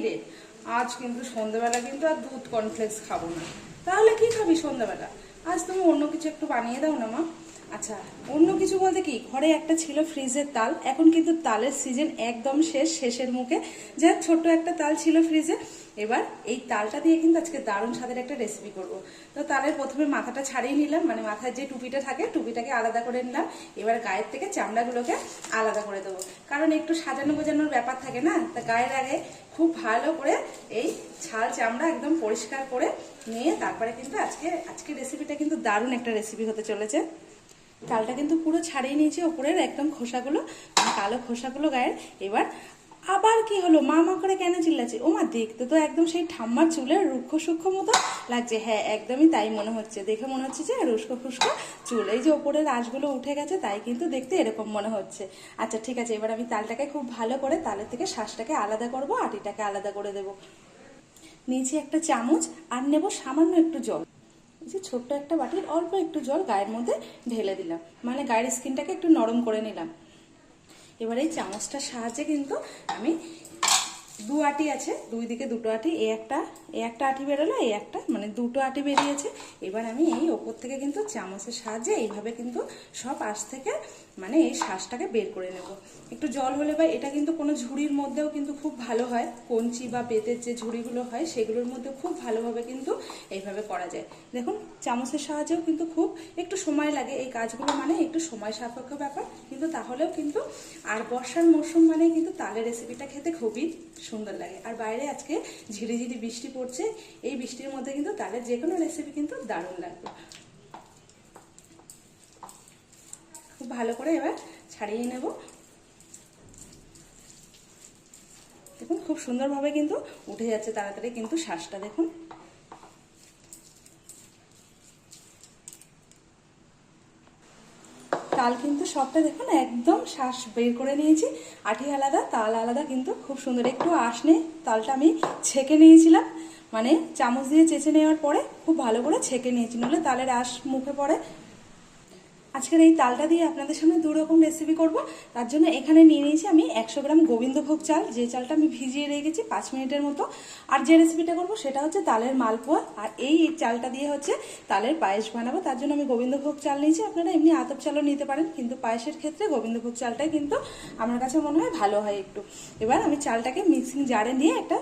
রে আজ কিন্তু সন্ধ্যাবেলা কিন্তু আর দুধ কর্নফ্লেক্স খাব না। তাহলে কি খাবি সন্ধ্যাবেলা? আজ তুমি অন্য কিছু একটু বানিয়ে দাও না, মা। আচ্ছা অন্য কিছু বলতে কি? ঘরে একটা ছিল ফ্রিজের তাল, এখন কিন্তু তালের সিজন একদম শেষ, শেষের মুখে। যা ছোট্ট একটা তাল ছিল ফ্রিজে এবার এই তালটা দিয়ে কিন্তু আজকে দারুণ স্বাদের একটা রেসিপি করব। তো তালের প্রথমে মাথাটা ছাড়িয়ে নিলাম মানে মাথার যে টুপিটা থাকে, টুপিটাকে আলাদা করে নিলাম। এবার গায়ের থেকে চামড়াগুলোকে আলাদা করে দেবো। কারণ একটু সাজানো গোজানোর ব্যাপার থাকে না, তা গায়ের আগে খুব ভালো করে এই ছাল চামড়া একদম পরিষ্কার করে নিয়ে তারপরে কিন্তু আজকে আজকে রেসিপিটা কিন্তু দারুণ একটা রেসিপি হতে চলেছে। তালটা কিন্তু পুরো ছাড়িয়ে নিয়েছি, ওপরের একদম খোসাগুলো, কালো খোসাগুলো গায়ের। এবার আবার কি হলো? মা মা করে কেন চিল্লাচ্ছে? ও মা দেখতে তো একদম সেই ঠাম্মার চুলের রুক্ষ সূক্ষ্ম মতো লাগছে। হ্যাঁ একদমই তাই মনে হচ্ছে। দেখে মনে হচ্ছে যে রুস্কো ফুস্কো চুল। এই যে ওপরের আঁশগুলো উঠে গেছে, তাই কিন্তু দেখতে এরকম মনে হচ্ছে। আচ্ছা ঠিক আছে, এবার আমি তালটাকে খুব ভালো করে তালের থেকে শ্বাসটাকে আলাদা করব, আটিটাকে আলাদা করে দেবো। নিচে একটা চামচ আর নেব সামান্য একটু জল। যে ছোট্ট একটা বাটির অল্প একটু জল গায়ের মধ্যে ঢেলে দিলাম। মানে গায়ের স্কিনটাকে একটু নরম করে নিলাম। এবার এই চামচটার সাহায্যে কিন্তু আমি দু আটি আছে, দুই দিকে দুটো আটি, এ একটা এ একটা আটি বেরোলো এই একটা মানে দুটো আটি বেরিয়েছে। এবার আমি এই ওপর থেকে কিন্তু চামচের সাহায্যে এইভাবে কিন্তু সব আশ থেকে মানে এই শ্বাসটাকে বের করে নেব। একটু জল হলে বা এটা কিন্তু কোনো ঝুড়ির মধ্যেও কিন্তু খুব ভালো হয়। কঞ্চি বা বেতের যে ঝুড়িগুলো হয়, সেগুলোর মধ্যে খুব ভালোভাবে কিন্তু এইভাবে করা যায়। দেখুন, চামচের সাহায্যেও কিন্তু খুব একটু সময় লাগে। এই কাজগুলো মানে একটু সময় সাপেক্ষ ব্যাপার। কিন্তু তাহলেও কিন্তু আর বর্ষার মরশুম মানে কিন্তু তালের রেসিপিটা খেতে খুবই সুন্দর লাগে। আর বাইরে আজকে ঝিরিঝিরি বৃষ্টি পড়ছে। এই বৃষ্টির মধ্যে কিন্তু তালের যে কোনো রেসিপি কিন্তু দারুণ লাগবে খুব ভালো করে এবার ছাড়িয়ে নেব। দেখুন, খুব সুন্দরভাবে কিন্তু উঠে যাচ্ছে তাড়াতাড়ি কিন্তু শ্বাসটা, দেখুন। তাল কিন্তু সবটা, দেখুন, একদম শ্বাস বের করে নিয়েছি। আঠি আলাদা, তাল আলাদা কিন্তু খুব সুন্দর। একটু আঁশ নেই তালটা আমি ছেঁকে নিয়েছিলাম। মানে চামচ দিয়ে চেঁচে নেওয়ার পরে খুব ভালো করে ছেঁকে নিয়েছি নইলে তালের আঁশ মুখে পড়ে। আজকের এই তালটা দিয়ে আপনাদের সামনে দু রকম রেসিপি করব। তার জন্য এখানে নিয়ে নিয়েছি আমি একশো গ্রাম গোবিন্দভোগ চাল। যে চালটা আমি ভিজিয়ে রেখেছি পাঁচ মিনিটের মতো। আর যে রেসিপিটা করব সেটা হচ্ছে তালের মালপোয়া। আর এই চালটা দিয়ে হচ্ছে তালের পায়েস বানাবো। তার জন্য আমি গোবিন্দভোগ চাল নিয়েছি। আপনারা এমনি আতপ চালও নিতে পারেন, কিন্তু পায়েসের ক্ষেত্রে গোবিন্দভোগ চালটাই কিন্তু আমার কাছে মনে হয় ভালো হয় একটু। এবার আমি চালটাকে মিক্সিং জারে নিয়ে একটা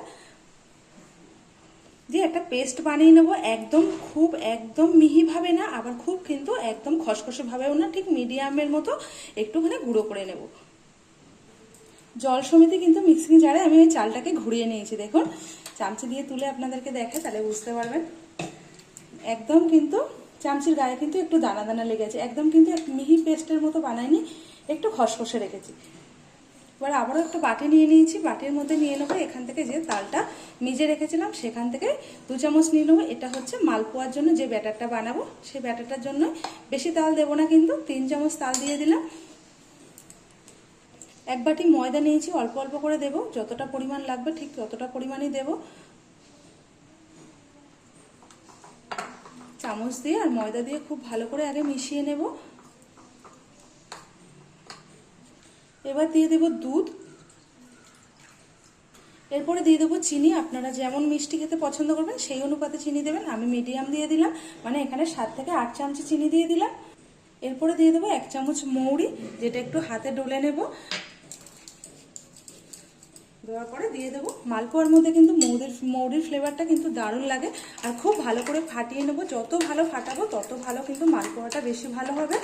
দিয়ে একটা পেস্ট বানিয়ে নেব, একদম খুব, একদম মিহিভাবে না, আবার খুব কিন্তু একদম খসখসে ভাবেও না, ঠিক মিডিয়ামের মতো একটুখানি গুঁড়ো করে নেব। জল সমিতি কিন্তু মিক্সিং জারে আমি ওই চালটাকে ঘুরিয়ে নিয়েছি, দেখুন। চামচি দিয়ে তুলে আপনাদেরকে দেখে, তাহলে বুঝতে পারবেন। একদম কিন্তু চামচির গায়ে কিন্তু একটু দানা দানা লেগেছে, একদম কিন্তু এক মিহি পেস্টের মতো বানাইনি, একটু খসখসে রেখেছি। এবার আবারও একটা বাটি নিয়ে নিয়েছি। বাটির মধ্যে নিয়ে নেব, এখান থেকে যে তালটা নিজে রেখেছিলাম, সেখান থেকে দু চামচ নিয়ে নেব। এটা হচ্ছে মালপোয়ার জন্য যে ব্যাটারটা বানাবো সেই ব্যাটারটার জন্য বেশি তাল দেবো না কিন্তু তিন চামচ তাল দিয়ে দিলাম। এক বাটি ময়দা নিয়েছি, অল্প অল্প করে দেব। যতটা পরিমাণ লাগবে ঠিক ততটা পরিমাণই দেব। চামচ দিয়ে আর ময়দা দিয়ে খুব ভালো করে আগে মিশিয়ে নেব। এবার দিয়ে দেব দুধ। এরপরে দিয়ে দেবো চিনি। আপনারা যেমন মিষ্টি খেতে পছন্দ করবেন, সেই অনুপাতে চিনি দেবেন। আমি মিডিয়াম দিয়ে দিলাম। মানে এখানে সাত থেকে আট চামচ চিনি দিয়ে দিলাম। এরপরে দিয়ে দেবো এক চামচ মৌরি, যেটা একটু হাতে ডলে নেব। দেওয়ার পরে দিয়ে দেবো মালপোয়ার মধ্যে কিন্তু মৌরির মৌরির ফ্লেভারটা কিন্তু দারুণ লাগে। আর খুব ভালো করে ফাটিয়ে নেব। যত ভালো ফাটাবো, তত ভালো কিন্তু মালপোয়াটা বেশি ভালো হবে।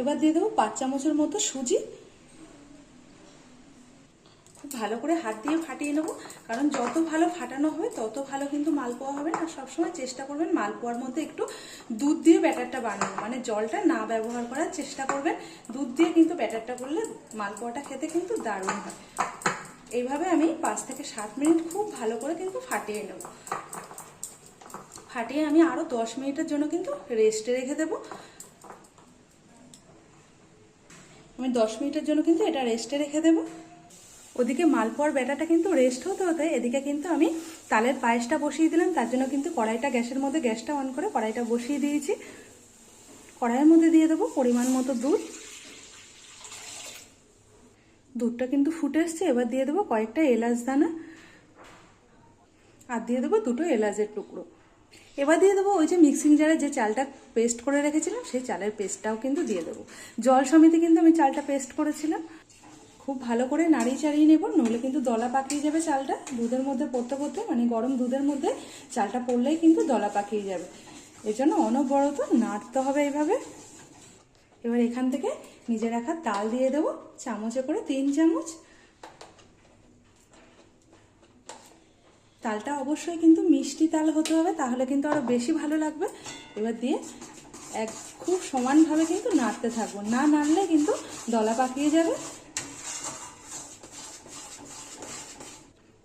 এবার দিয়ে দেবো পাঁচ চামচের মতো সুজি। খুব ভালো করে হাত দিয়ে ফাটিয়ে নেব। কারণ যত ভালো ফাটানো হবে তত ভালো কিন্তু মালপোয়া হবে আর সবসময় চেষ্টা করবেন মালপোয়ার মধ্যে একটু দুধ দিয়ে ব্যাটারটা বানানো। মানে জলটা না ব্যবহার করার চেষ্টা করবেন। দুধ দিয়ে কিন্তু ব্যাটারটা করলে মালপোয়াটা খেতে কিন্তু দারুণ হয়। এইভাবে আমি পাঁচ থেকে সাত মিনিট খুব ভালো করে কিন্তু ফাটিয়ে নেব। ফাটিয়ে আমি আরও দশ মিনিটের জন্য কিন্তু রেস্টে রেখে দেবো। আমি দশ মিনিটের জন্য কিন্তু এটা রেস্টে রেখে দেব। ওদিকে মালপোয়ার ব্যাটাটা কিন্তু রেস্ট হতে হতে এদিকে কিন্তু আমি তালের পায়েসটা বসিয়ে দিলাম, তার জন্য কিন্তু কড়াইটা গ্যাসের মধ্যে গ্যাসটা অন করে কড়াইটা বসিয়ে দিয়েছি। কড়াইয়ের মধ্যে দিয়ে দেবো পরিমাণ মতো দুধ। দুধটা কিন্তু ফুটে এসছে, এবার দিয়ে দেবো কয়েকটা এলাচ দানা। আর দিয়ে দেবো দুটো এলাচের টুকরো। এবার দিয়ে দেবো ওই যে মিক্সিং জারে যে চালটা পেস্ট করে রেখেছিলাম, সেই চালের পেস্টটাও কিন্তু দিয়ে দেবো। জল সমিতি কিন্তু আমি চালটা পেস্ট করেছিলাম। খুব ভালো করে নাড়িয়ে চাড়িয়ে নেব, নইলে কিন্তু দলা পাকিয়ে যাবে চালটা। দুধের মধ্যে পড়তে পড়তে মানে গরম দুধের মধ্যে চালটা পড়লেই কিন্তু দলা পাকিয়ে যাবে। এই জন্য অনবরত নাড়তে হবে এইভাবে এবার এখান থেকে নিজে রাখা তাল দিয়ে দেবো, চামচে করে তিন চামচ। তালটা অবশ্যই কিন্তু মিষ্টি তাল হতে হবে, তাহলে কিন্তু আরও বেশি ভালো লাগবে। এবার দিয়ে এক খুব সমানভাবে কিন্তু নাড়তে থাকব। না নাড়লে কিন্তু দলা পাকিয়ে যাবে।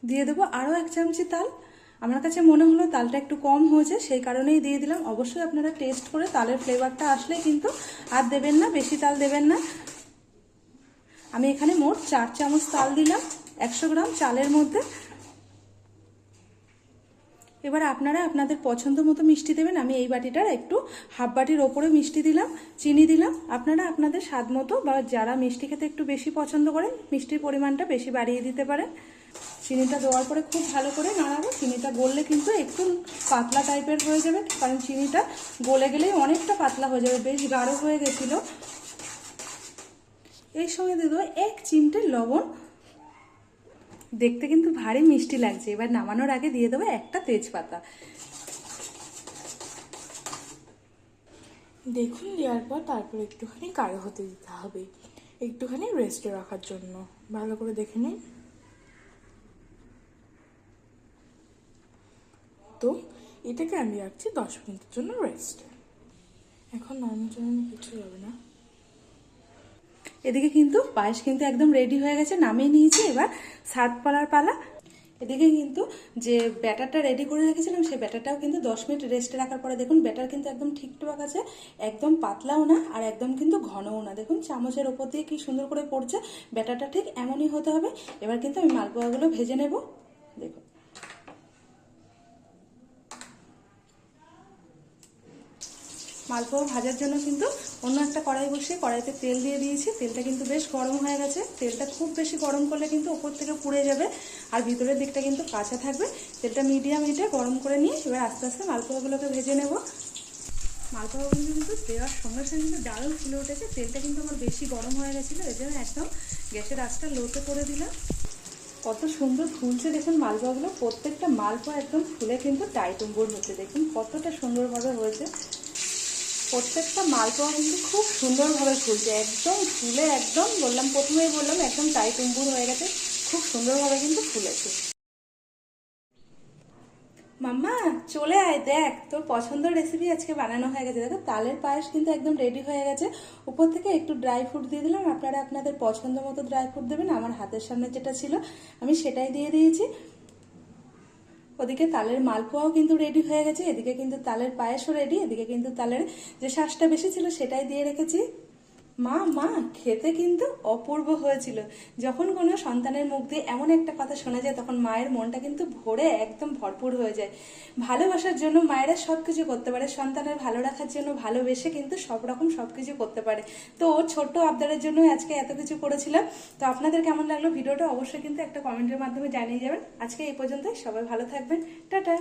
দিয়ে দেবো আরও এক চামচি তাল। আমার কাছে মনে হলো তালটা একটু কম হয়েছে, সেই কারণেই দিয়ে দিলাম। অবশ্যই আপনারা টেস্ট করে তালের ফ্লেভারটা আসলে কিন্তু আর দেবেন না, বেশি তাল দেবেন না। আমি এখানে মোট চার চামচ তাল দিলাম। একশো গ্রাম চালের মধ্যে এবার আপনারা আপনাদের পছন্দ মতো মিষ্টি দেবেন। আমি এই বাটিটার একটু হাফ বাটির ওপরে মিষ্টি দিলাম, চিনি দিলাম। আপনারা আপনাদের স্বাদ মতো বা যারা মিষ্টি খেতে একটু বেশি পছন্দ করেন, মিষ্টির পরিমাণটা বেশি বাড়িয়ে দিতে পারেন। চিনিটা দেওয়ার পরে খুব ভালো করে নাড়াবো। চিনিটা গললে কিন্তু একটু পাতলা টাইপের হয়ে যাবে, কারণ চিনিটা গলে গেলেই অনেকটা পাতলা হয়ে যাবে। বেশ গাঢ় হয়ে গেছিল। এই সঙ্গে দিয়ে দেবো এক চিমটে লবণ। দেখতে কিন্তু ভারী মিষ্টি লাগছে। এবার নামানোর আগে দিয়ে দেবো একটা তেজপাতা। দেখুন, দেওয়ার পর তারপর একটুখানি গাঢ় হতে দিতে হবে। একটুখানি রেস্টে রাখার জন্য। ভালো করে দেখে নিন। তো, এটাকে আমি রাখছি দশ মিনিটের জন্য রেস্ট এখন জন্য কিছু যাবে না। এদিকে কিন্তু পায়েস কিন্তু একদম রেডি হয়ে গেছে, নামিয়ে নিয়েছি এবার সাত পালার পালা। এদিকে কিন্তু যে ব্যাটারটা রেডি করে রেখেছিলাম, সেই ব্যাটারটাও কিন্তু দশ মিনিট রেস্টে রাখার পরে দেখুন ব্যাটার কিন্তু একদম ঠিকঠাক আছে, একদম পাতলাও না আর একদম কিন্তু ঘনও না। দেখুন চামচের ওপর দিয়ে কি সুন্দর করে পড়ছে, ব্যাটারটা ঠিক এমনই হতে হবে। এবার কিন্তু আমি মালপোয়াগুলো ভেজে নেব দেখুন মালপোয়া ভাজার জন্য কিন্তু অন্য একটা কড়াই বসিয়ে কড়াইতে তেল দিয়ে দিয়েছি। তেলটা কিন্তু বেশ গরম হয়ে গেছে। তেলটা খুব বেশি গরম করলে কিন্তু ওপর থেকে পুড়ে যাবে আর ভিতরের দিকটা কিন্তু কাঁচা থাকবে। তেলটা মিডিয়াম হিটে গরম করে নিয়ে এবার আস্তে আস্তে মালপোয়াগুলোকে ভেজে নেব। মালপোয়াগুলো কিন্তু দেওয়ার সঙ্গে সঙ্গে কিন্তু দারুণ ফুলে উঠেছে। তেলটা কিন্তু আমার বেশি গরম হয়ে গেছিল, এই জন্য একদম গ্যাসের আঁচটা লোতে করে দিলাম। কত সুন্দর ফুলছে দেখুন মালপোয়াগুলো। প্রত্যেকটা মালপোয়া একদম ফুলে কিন্তু টাইটুম্বুর হচ্ছে দেখুন কতটা সুন্দরভাবে হয়েছে। প্রত্যেকটা মালপোয়া কিন্তু খুব সুন্দরভাবে ফুলছে। একদম ফুলে, একদম বললাম, প্রথমেই বললাম, একদম টাইট উম্বুর হয়ে গেছে। খুব সুন্দরভাবে কিন্তু ফুলেছে। মাম্মা, চলে আয়, দেখ, তোর পছন্দের রেসিপি আজকে বানানো হয়ে গেছে। দেখো, তালের পায়েস কিন্তু একদম রেডি হয়ে গেছে। উপর থেকে একটু ড্রাই ফ্রুট দিয়ে দিলাম। আপনারা আপনাদের পছন্দ মতো ড্রাই ফ্রুট দেবেন। আমার হাতের সামনে যেটা ছিল, আমি সেটাই দিয়ে দিয়েছি। ওদিকে তালের মালপোয়াও কিন্তু রেডি হয়ে গেছে, এদিকে কিন্তু তালের পায়েসও রেডি এদিকে কিন্তু তালের যে শ্বাসটা বেশি ছিল সেটাই দিয়ে রেখেছি। মা মা, খেতে কিন্তু অপূর্ব হয়েছিল। যখন কোনো সন্তানের মুখ দিয়ে এমন একটা কথা শোনা যায়, তখন মায়ের মনটা কিন্তু ভরে একদম ভরপুর হয়ে যায়। ভালোবাসার জন্য মায়েরা সব কিছু করতে পারে, সন্তানের ভালো রাখার জন্য ভালোবেসে কিন্তু সব রকম সব কিছু করতে পারে। তো ওর ছোট্ট আবদারের জন্য আজকে এত কিছু করেছিলাম। তো আপনাদের কেমন লাগল ভিডিওটা অবশ্যই কিন্তু একটা কমেন্টের মাধ্যমে জানিয়ে যাবেন। আজকে এই পর্যন্তই, সবাই ভালো থাকবেন। টাটা!